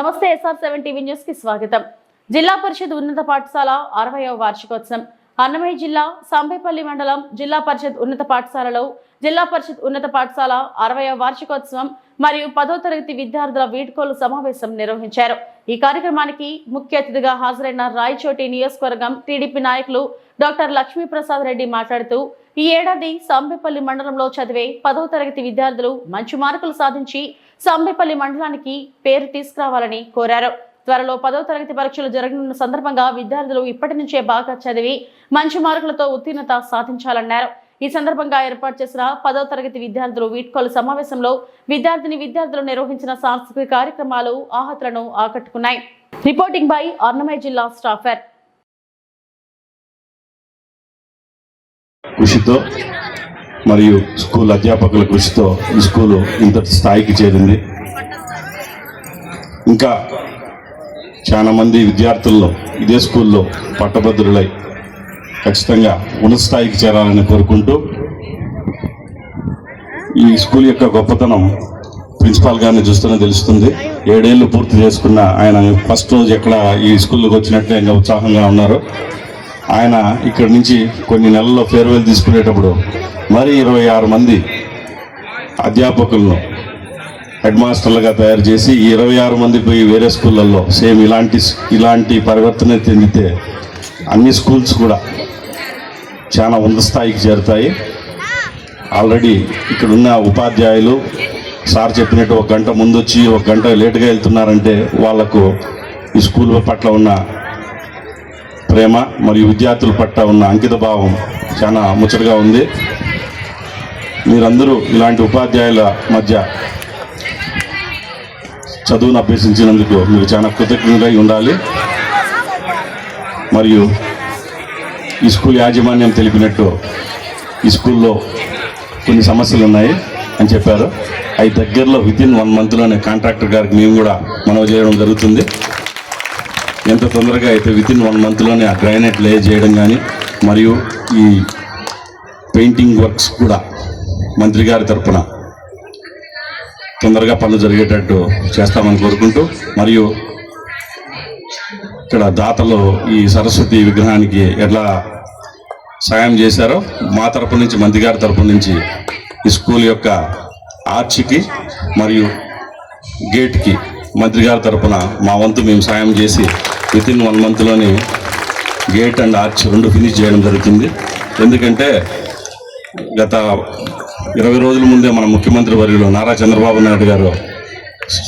నమస్తే SR seven TV న్యూస్కి స్వాగతం. జిల్లా పరిషత్ ఉన్నత పాఠశాల అరవయవ వార్షికోత్సవం. అన్నమయ్య జిల్లా సాంబేపల్లి మండలం జిల్లా పరిషత్ ఉన్నత పాఠశాలలో జిల్లా పరిషత్ ఉన్నత పాఠశాల అరవయవ వార్షికోత్సవం మరియు పదో తరగతి విద్యార్థుల వీడ్కోలు సమావేశం నిర్వహించారు. ఈ కార్యక్రమానికి ముఖ్య అతిథిగా హాజరైన రాయచోటి నియోజకవర్గం టీడీపీ నాయకులు డాక్టర్ లక్ష్మీప్రసాద్ రెడ్డి మాట్లాడుతూ ఈ ఏడాది సంబెపల్లి మండలంలో చదివే పదో తరగతి విద్యార్థులు మంచి మార్కులు సాధించి సంబెపల్లి మండలానికి పేరు తీసుకురావాలని కోరారు. త్వరలో పదో తరగతి పరీక్షలు జరగనున్న సందర్భంగా విద్యార్థులు ఇప్పటి నుంచే బాగా చదివి మంచి మార్కులతో ఉత్తీర్ణత సాధించాలన్నారు. ఈ సందర్భంగా ఏర్పాటు చేసిన పదో తరగతి విద్యార్థులు వీడ్కోలు సమావేశంలో విద్యార్థిని విద్యార్థులు నిర్వహించిన సాంస్కృతిక కార్యక్రమాలు ఆహతులను ఆకట్టుకున్నాయి. రిపోర్టింగ్ బై అన్నమయ్య జిల్లా స్టాఫర్. కృషితో మరియు స్కూల్ అధ్యాపకుల కృషితో ఈ స్కూలు ఇంతటి స్థాయికి చేరింది. ఇంకా చాలామంది విద్యార్థుల్లో ఇదే స్కూల్లో పట్టభద్రులై ఖచ్చితంగా ఉన్నత స్థాయికి చేరాలని కోరుకుంటూ ఈ స్కూల్ యొక్క గొప్పతనం ప్రిన్సిపాల్ గారిని చూస్తూనే తెలుస్తుంది. ఏడేళ్ళు పూర్తి చేసుకున్న ఆయన ఫస్ట్ రోజు ఎక్కడ ఈ స్కూల్కి వచ్చినట్లే ఇంకా ఉత్సాహంగా ఉన్నారు. ఆయన ఇక్కడి నుంచి కొన్ని నెలల్లో ఫేర్వెల్ తీసుకునేటప్పుడు మరి ఇరవై ఆరు మంది అధ్యాపకులను హెడ్ మాస్టర్లుగా తయారు చేసి ఈ ఇరవై ఆరు మంది పోయి వేరే స్కూళ్ళల్లో సేమ్ ఇలాంటి ఇలాంటి పరివర్తన చెందితే అన్ని స్కూల్స్ కూడా చాలా ఉన్నత స్థాయికి చేరుతాయి. ఆల్రెడీ ఇక్కడున్న ఉపాధ్యాయులు సార్ చెప్పినట్టు ఒక గంట ముందు వచ్చి ఒక గంట లేటుగా వెళ్తున్నారంటే వాళ్ళకు ఈ స్కూల్ పట్ల ఉన్న ప్రేమ మరియు విద్యార్థుల పట్ల ఉన్న అంకిత భావం చాలా ముచ్చటగా ఉంది. మీరందరూ ఇలాంటి ఉపాధ్యాయుల మధ్య చదువును అభ్యసించినందుకు మీరు చాలా కృతజ్ఞులై ఉండాలి. మరియు ఈ స్కూల్ యాజమాన్యం తెలిపినట్టు ఈ స్కూల్లో కొన్ని సమస్యలు ఉన్నాయి అని చెప్పారు. అవి దగ్గరలో విత్ ఇన్ వన్ మంత్లోనే కాంట్రాక్టర్ గారికి మేము కూడా మనవి చేయడం జరుగుతుంది. ఎంత తొందరగా అయితే విత్ ఇన్ వన్ మంత్లోనే ఆ గ్రానైట్ లే చేయడం కానీ మరియు ఈ పెయింటింగ్ వర్క్స్ కూడా మంత్రి గారి తరఫున తొందరగా పనులు జరిగేటట్టు చేస్తామని కోరుకుంటూ మరియు ఇక్కడ దాతలు ఈ సరస్వతి విగ్రహానికి ఎట్లా సాయం చేశారో మా తరపు నుంచి మంత్రి గారి తరపు నుంచి ఈ స్కూల్ యొక్క ఆర్చ్కి మరియు గేట్కి మంత్రి గారి తరపున మా వంతు మేము సాయం చేసి విత్ ఇన్ వన్ మంత్లోనే గేట్ అండ్ ఆర్చ్ రెండు ఫినిష్ చేయడం జరుగుతుంది. ఎందుకంటే గత ఇరవై రోజుల ముందే మన ముఖ్యమంత్రి వర్యులు నారా చంద్రబాబు నాయుడు గారు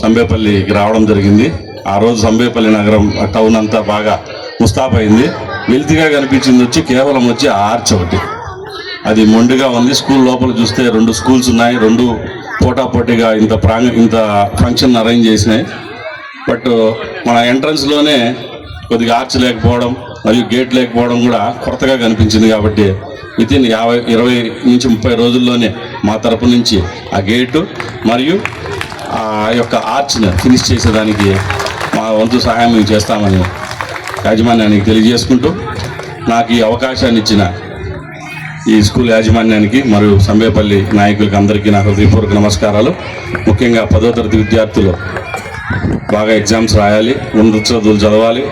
సంబేపల్లికి రావడం జరిగింది. ఆ రోజు సంబేపల్లి నగరం టౌన్ అంతా బాగా ముస్తాబైంది. వెల్తిగా కనిపించింది వచ్చి కేవలం వచ్చి ఆర్చ్ ఒకటి. అది మొండిగా ఉంది. స్కూల్ లోపల చూస్తే రెండు స్కూల్స్ ఉన్నాయి రెండు పోటాపోటీగా ఇంత ప్రాంగ ఇంత ఫంక్షన్ అరేంజ్ చేసినాయి. బట్ మన ఎంట్రన్స్లోనే కొద్దిగా ఆర్చ్ లేకపోవడం మరియు గేట్ లేకపోవడం కూడా కొరతగా కనిపించింది కాబట్టి విత్ ఇన్ యాభై ఇరవై నుంచి ముప్పై రోజుల్లోనే మా తరపు నుంచి ఆ గేటు మరియు ఆ యొక్క ఆర్చ్ని ఫినిష్ చేసేదానికి మా వంతు సహాయం చేస్తామని యాజమాన్యానికి తెలియజేసుకుంటూ నాకు ఈ అవకాశాన్ని ఇచ్చిన ఈ స్కూల్ యాజమాన్యానికి మరియు సంబేపల్లి నాయకులకి అందరికీ నా హృదయపూర్వక నమస్కారాలు. ముఖ్యంగా పదో తరగతి విద్యార్థులు బాగా ఎగ్జామ్స్ రాయాలి ఉన్నత చదువులు చదవాలి.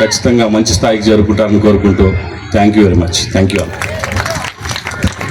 ఖచ్చితంగా మంచి స్థాయికి చేరుకుంటారని కోరుకుంటూ thank you very much. Thank you